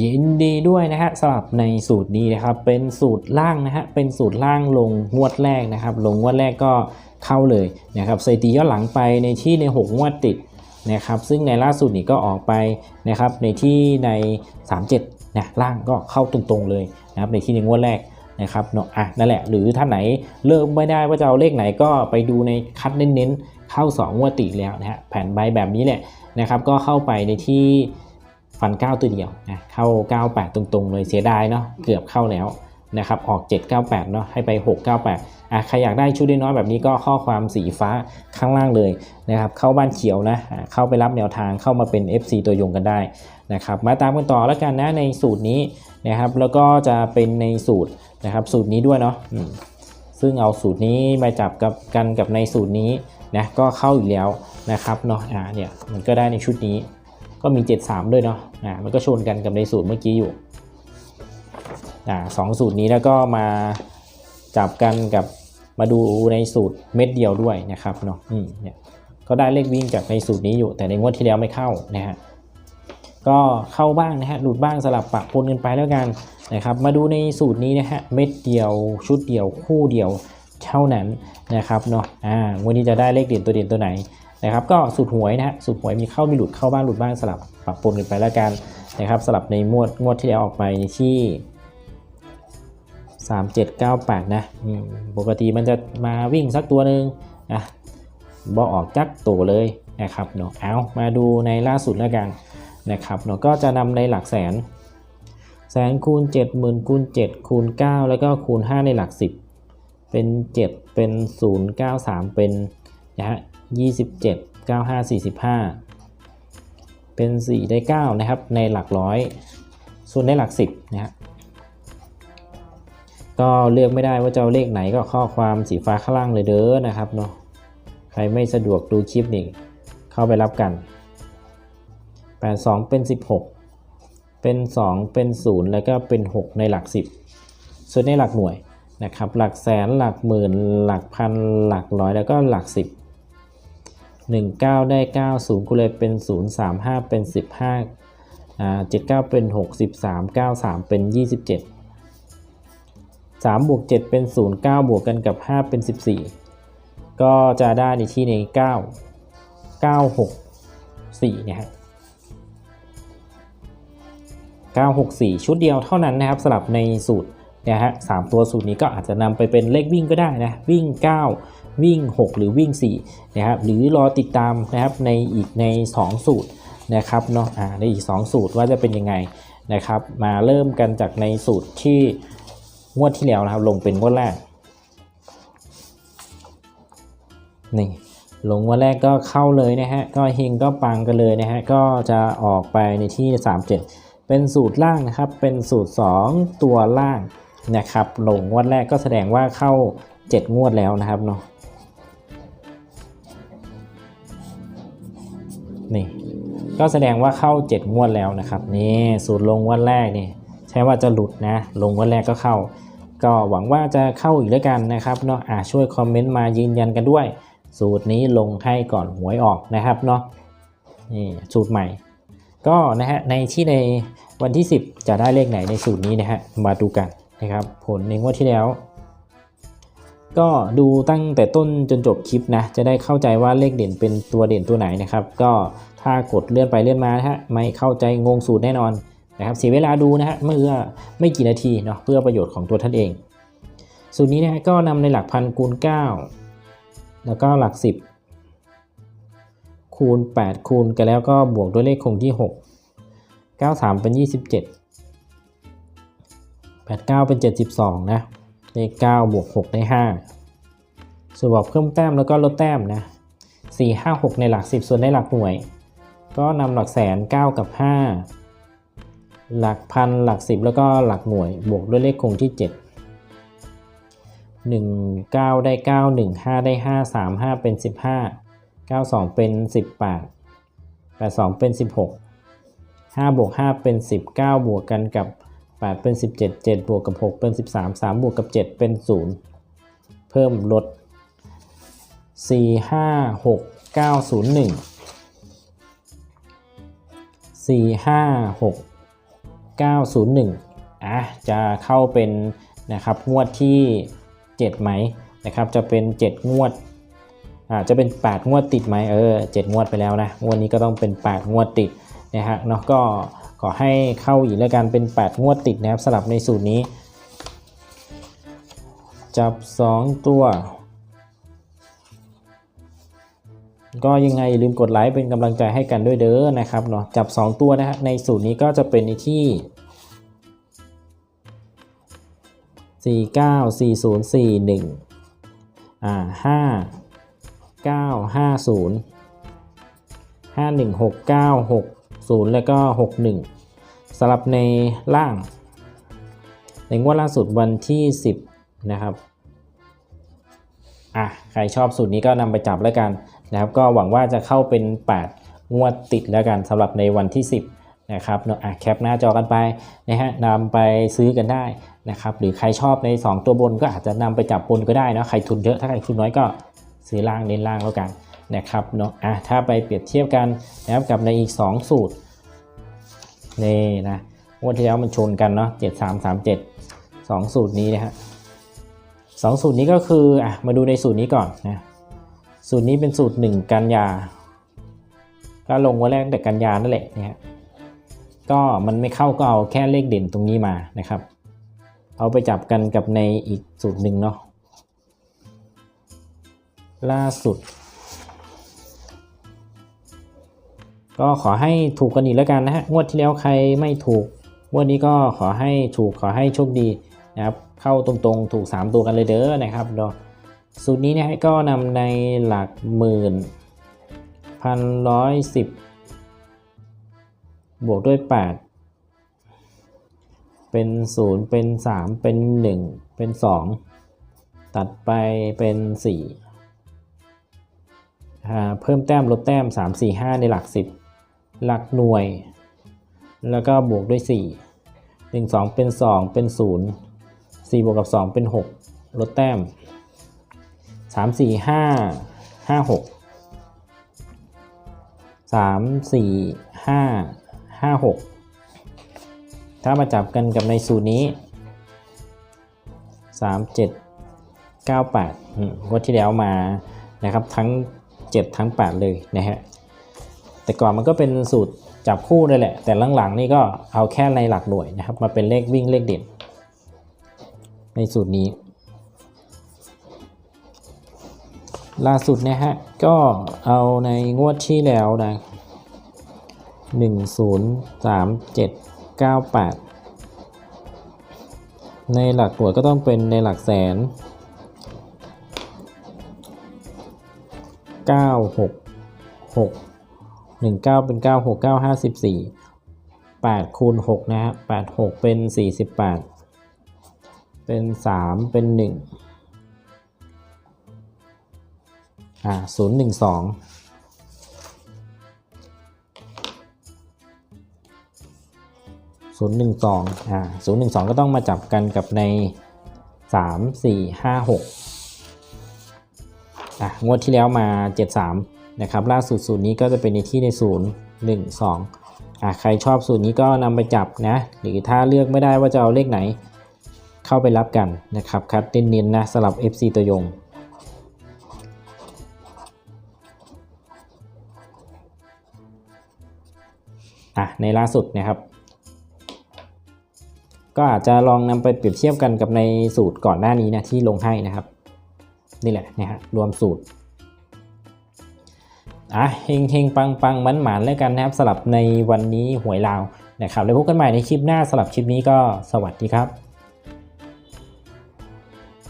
ยินดีด้วยนะฮะสำหรับในสูตรนี้นะครับ เป็นสูตรล่างนะฮะเป็นสูตรล่างลงงวดแรกนะครับ ลงงวดแรกก็ เข้าเลยนะครับสถิติย้อนหลังไปในที่ใน 6 งวดติดนะครับซึ่งในล่าสุดนี้ก็ออกไปนะครับในที่ใน 37นะล่างก็เข้าตรงๆเลยนะครับในที่ในงวดแรกนะครับเนาะอะนั่นแหละหรือท่านไหนเลิกไม่ได้ว่าจะเอาเลขไหนก็ไปดูในคัดเน้นๆ เข้า 2 งวดติดแล้วนะฮะแผ่นใบแบบนี้แหละนะครับก็เข้าไปในที่ฟัน 9 ตัวเดียวนะเข้า 98 ตรงๆ เลยเสียดายเนาะเกือบเข้าแล้ว นะครับออก 798เนาะให้ไป 698อะใครอยากได้ชุดน้อยแบบนี้ก็ข้อความสีฟ้าข้างล่างเลยนะครับเข้าบ้านเขียวนะะเข้าไปรับแนวทางเข้ามาเป็น FC ตัวยงกันได้นะครับมาตามกันต่อแล้วกันนะในสูตรนี้นะครับแล้วก็จะเป็นในสูตรนะครับสูตรนี้ด้วยเนาะซึ่งเอาสูตรนี้มาจับกับกันกับในสูตรนี้นะก็เข้าอีกแล้วนะครับเนาะอ่าเนี่ยมันก็ได้ในชุดนี้ก็มี 73 ด้วยเนาะอ่ามันก็ชนกันกับในสูตรเมื่อกี้อยู่ อ่าสองสูตรนี้แล้วก็มาจับกันกับมาดูในสูตรเม็ดเดียวด้วยนะครับเนาะอืมเนี่ยก็ได้เลขวิ่งจากในสูตรนี้อยู่ แต่ในงวดที่แล้วไม่เข้านะฮะก็เข้าบ้างนะฮะหลุดบ้างสลับปะปนกันไปแล้วกันนะครับ มาดูในสูตรนี้นะฮะเม็ดเดียวชุดเดียวคู่เดียวเท่านั้นนะครับเนาะอ่าวันนี้จะได้เลขเด่นตัวเด่นตัวไหนนะครับ ก็สูตรหวยนะฮะสูตรหวยมีเข้ามีหลุดเข้าบ้างหลุดบ้างสลับปรับปนกันไปแล้วกันนะครับสลับในงวดงวดที่แล้วออกไปที่ 3798 นะปกติมันจะมาวิ่งสักตัวหนึ่งนะบอออกจักตัวเลยนะครับเนาะเอามาดูในล่าสุดแล้วกันนะครับเนาะก็จะนำในหลักแสน แสนคูณ 70,000คูณ7คูณ9 แล้วก็คูณ 5 ในหลัก 10 เป็น 7 เป็น 093 เป็นนะฮะ27 95 45 เป็น 4 ได้ 9 นะครับ ในหลักร้อย ส่วนในหลัก 10 นะฮะ ก็เลือกไม่ได้ว่าจะเอาเลขไหนก็ข้อความสีฟ้าข้างล่างเลยเด้อนะครับเนาะใครไม่สะดวกดูคลิปนี่เข้าไปรับกัน 82 เป็น 16 เป็น 2 เป็น 0 แล้วก็เป็น 6 ในหลัก 10 ส่วนในหลักหน่วยนะครับหลักแสนหลักหมื่น หลักพันหลักร้อยแล้วก็หลัก 10 19 ได้ 9 0กูเลยเป็น 0 3 5 เป็น 15อ่า79 เป็น63 93 เป็น 27 3บวก7เป็น 0 9 บวกกันกับ 5 เป็น 14 ก็จะได้ในที่ใน9 9 6 4นะฮะ964 ชุดเดียวเท่านั้นนะครับสำหรับในสูตรนะฮะสามตัวสูตรนี้ก็อาจจะนำไปเป็นเลขวิ่งก็ได้นะวิ่ง 9 วิ่ง 6 หรือวิ่ง4นะครับหรือรอติดตามนะครับในอีกใน 2 สูตรนะครับเนาะอ่าในอีก 2 สูตรว่าจะเป็นยังไงนะครับมาเริ่มกันจากในสูตรที่ งวดที่แล้วนะครับ ลงเป็นงวดแรกนี่ลงงวดแรกก็เข้าเลยนะฮะ ก็เฮงก็ปังกันเลยนะฮะ ก็จะออกไปในที่ 37 เป็นสูตรล่างนะครับ เป็นสูตร 2 ตัวล่างนะครับ ลงงวดแรกก็แสดงว่าเข้า 7 งวดแล้วนะครับเนาะ นี่ ก็แสดงว่าเข้า 7 งวดแล้วนะครับ นี่สูตรลงงวดแรกนี่ ใช่ว่าจะหลุดนะ ลงงวดแรกก็เข้า ก็หวังว่าจะเข้าอีกแล้วกันนะครับเนาะอ่าช่วยคอมเมนต์มายืนยันกันด้วย สูตรนี้ลงให้ก่อนหวยออกนะครับเนาะนี่สูตรใหม่ ก็นะฮะในที่ในวันที่ 10 จะได้เลขไหนในสูตรนี้นะฮะมาดูกันนะครับ ผลในงวดที่แล้ว ก็ดูตั้งแต่ต้นจนจบคลิปนะจะได้เข้าใจว่าเลขเด่นเป็นตัวเด่นตัวไหนนะครับ ก็ถ้ากดเลื่อนไปเลื่อนมานะฮะไม่เข้าใจงงสูตรแน่นอน นะครับเสียเวลาดูนะฮะเมื่อไม่กี่นาทีเนาะเพื่อประโยชน์ของตัวท่านเอง สูตรนี้นะฮะก็นำในหลักพันคูณ 9 แล้วก็หลัก 10 คูณ 8 คูณกันแล้วก็บวกด้วยเลขคงที่ 6 93 เป็น 27 89 เป็น 72 นะเลข9บวก 6 ได้ 5 ส่วนบอกเพิ่มแต้มแล้วก็ลดแต้มนะ 4 5 6 ในหลัก 10 ส่วนในหลักหน่วย ก็นำหลักแสน 9 กับ 5 หลักพันหลัก10แล้วก็หลักหน่วยบวกด้วยเลขคงที่ 7 1 9 ได้ 9 1 5 ได้ 5 3 5 เป็น 15 9 2 เป็น 18 8 2 เป็น 16 5 บวก 5 เป็น 19 บวกกันกับ 8 เป็น 17 7 บวกกับ 6 เป็น 13 3 บวกกับ 7 เป็น 0 เพิ่มลด 4 5 6 9 0 1 4 5 6 9 0 1อะจะเข้าเป็นนะครับงวดที่ 7 ไหมนะครับจะเป็น 7 งวดอ่าจะเป็น 8 งวดติดไหมเออ7งวดไปแล้วนะงวดนี้ก็ต้องเป็น 8 งวดติดนะฮะเนาะก็ขอให้เข้าอีกแล้วกันเป็น 8 งวดติดนะครับสลับในสูตรนี้ จับ 2 ตัว ก็ยังไงอย่าลืมกดไลค์เป็นกำลังใจให้กันด้วยเด้อนะครับเนาะจับ 2 ตัวนะฮะในสูตรนี้ก็จะเป็นในที่สี่เก้าสี่ศูนย์สี่หนึ่งอ่าห้าเก้าห้าศูนย์ห้าหนึ่งหกเก้าหกศูนย์แล้วก็หกหนึ่งสำหรับในล่าง ในงวดล่าสุดวันที่สิบนะครับอะใครชอบสูตรนี้ก็นำไปจับแล้วกัน นะครับก็หวังว่าจะเข้าเป็น 8 งวดติดแล้วกันสำหรับในวันที่ 10นะครับเนาะอะแคปหน้าจอกันไปนะฮะนำไปซื้อกันได้นะครับหรือใครชอบใน 2 ตัวบนก็อาจจะนำไปจับบนก็ได้นะใครทุนเยอะถ้าใครทุนน้อยก็ซื้อล่างเน้นล่างแล้วกันนะครับเนาะอะถ้าไปเปรียบเทียบกันนะครับกับในอีก 2 สูตรนี่นะงวดที่แล้วมันชนกันเนาะ7 3 3 7 2 สูตรนี้นะฮะสองสูตรนี้ก็คืออะมาดูในสูตรนี้ก่อนนะ สูตรนี้เป็นสูตร 1 กันยา ก็ลงวันแรกตั้งแต่กันยานั่นแหละเนี่ยฮะก็มันไม่เข้าก็เอาแค่เลขเด่นตรงนี้มานะครับ เอาไปจับกันกับในอีกสูตรหนึ่งเนาะล่าสุด ก็ขอให้ถูกกันอีกแล้วกันนะฮะงวดที่แล้วใครไม่ถูกงวดนี้ก็ขอให้ถูกขอให้โชคดีนะครับ เข้าตรงๆ ถูก 3 ตัวกันเลยเด้อนะครับเนาะ สูตรนี้เนี่ยก็นำในหลักหมื่นพันร้อยสิบบวกด้วย 8 เป็น 0 เป็น 3 เป็น 1 เป็น 2 ตัดไปเป็น4อ่เพิ่มแต้มลดแต้ม 3 4 5 ในหลัก 10 หลักหน่วย แล้วก็บวกด้วย 4 1 2 เป็น 2 เป็น 0 4 บวกกับ 2 เป็น 6 ลดแต้ม 3 4 5 5 6 3 4 5 5 6ถ้ามาจับกันกับในสูตรนี้3 7 9 8อืมงวดที่แล้วมานะครับทั้ง7ทั้ง8เลยนะฮะแต่ก่อนมันก็เป็นสูตรจับคู่เลยแหละ แต่หลังๆนี่ก็เอาแค่ในหลักหน่วยนะครับ มาเป็นเลขวิ่งเลขเด่นในสูตรนี้ ล่าสุดนะฮะ ก็เอาในงวดที่แล้วนะ1 0 3 7 9 8ในหลักหน่วยก็ต้องเป็นในหลักแสน9 6 6 1 9เป็น9 6 9 54 8คูณ6นะฮะ8 6เป็น48เป็น3เป็น1 อ่า0 1 2 0 1 2อ่า0 1 2ก็ต้องมาจับกันกับใน3 4 5 6อะงวดที่แล้วมา73นะครับ ล่าสุดสูตรนี้ก็จะเป็นในที่ใน0 1 2อะใครชอบสูตรนี้ก็นำไปจับนะ หรือถ้าเลือกไม่ได้ว่าจะเอาเลขไหน เข้าไปรับกันนะครับ คัดเน้นๆนะสำหรับ FC ตัวยง อะในล่าสุดนะครับ ก็อาจจะลองนำไปเปรียบเทียบกันกับในสูตรก่อนหน้านี้นะที่ลงให้นะครับ นี่แหละนะฮะรวมสูตรอะเฮงเฮงปังปังมันหมานแล้วกันนะครับสลับในวันนี้หวยลาวนะครับแล้วพบกันใหม่ในคลิปหน้าสลับคลิปนี้ก็สวัสดีครับ